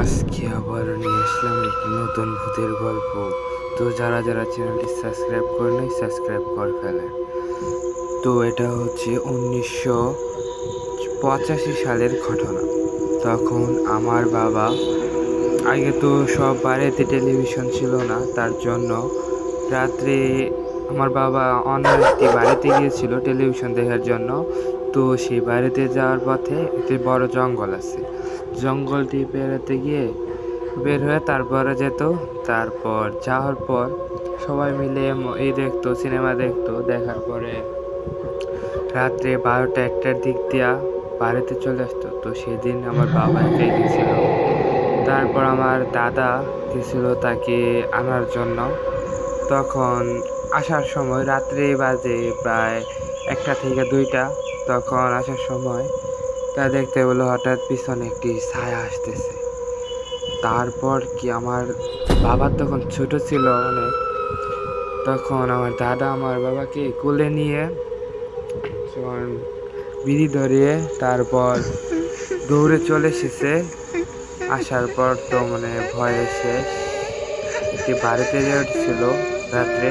আজকে আবার নিয়ে আসলাম একটি নতুন ভূতের গল্প। তো যারা যারা চ্যানেলটি সাবস্ক্রাইব করে নাই, সাবস্ক্রাইব করে ফেলেন তো এটা হচ্ছে উনিশশো পঁচাশি সালের ঘটনা। তখন আমার বাবা, আগে তো সব বাড়িতে টেলিভিশন ছিল না, তার জন্য রাত্রে আমার বাবা অন্য একটি বাড়িতে গিয়েছিল টেলিভিশন দেখার জন্য। তো সেই বাড়িতে যাওয়ার পথে একটি বড় জঙ্গল আছে। জঙ্গলটি বেরোতে গিয়ে বের হয়ে তারপরে যেত। তারপর যাওয়ার পর সবাই মিলে এই দেখতো, সিনেমা দেখতো। দেখার পরে রাত্রে বারোটা একটার দিক দিয়া বাড়িতে চলে আসতো। তো সেদিন আমার বাবা একাই গেছিল তারপর আমার দাদা গেছিল তাকে আনার জন্য। তখন আসার সময় রাত্রে বাজে প্রায় একটা থেকে দুইটা, তখন আসার সময় তা দেখতে পেল হঠাৎ পিছনে একটি ছায়া আসতেছে। তারপর কি আমার বাবার তখন ছোট ছিল অনেক, তখন আমার দাদা আমার বাবাকে কোলে নিয়ে বিড়ি ধরিয়ে তারপর দৌড়ে চলে এসেছে, আসার পর তো মানে ভয়ে শেষ একটি বাড়িতে ছিল রাত্রে।